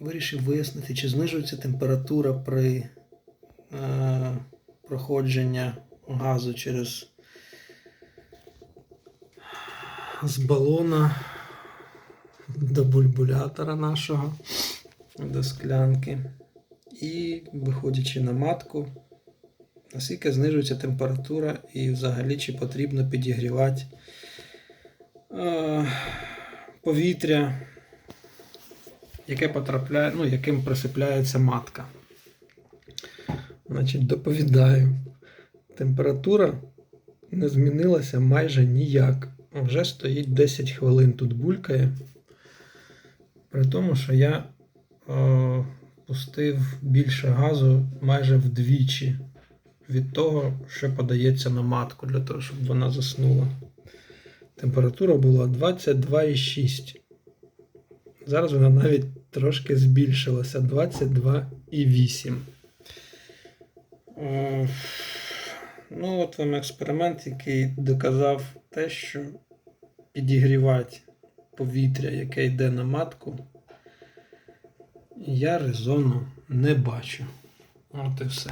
вирішив вияснити, чи знижується температура при е, проходженні газу через з балона до бульбулятора нашого, до склянки. І виходячи на матку, наскільки знижується температура і взагалі чи потрібно підігрівати е, повітря, яке потрапляє, ну, яким присипляється матка. Значить, доповідаю. Температура не змінилася майже ніяк. Вже стоїть 10 хвилин тут булькає. При тому, що я е, пустив більше газу майже вдвічі від того, що подається на матку, для того, щоб вона заснула. Температура була 22,6. Зараз вона навіть трошки збільшилася 22,8. Е, Ну, от вам експеримент, який доказав те, що підігрівати повітря, яке йде на матку, я резону не бачу. От і все.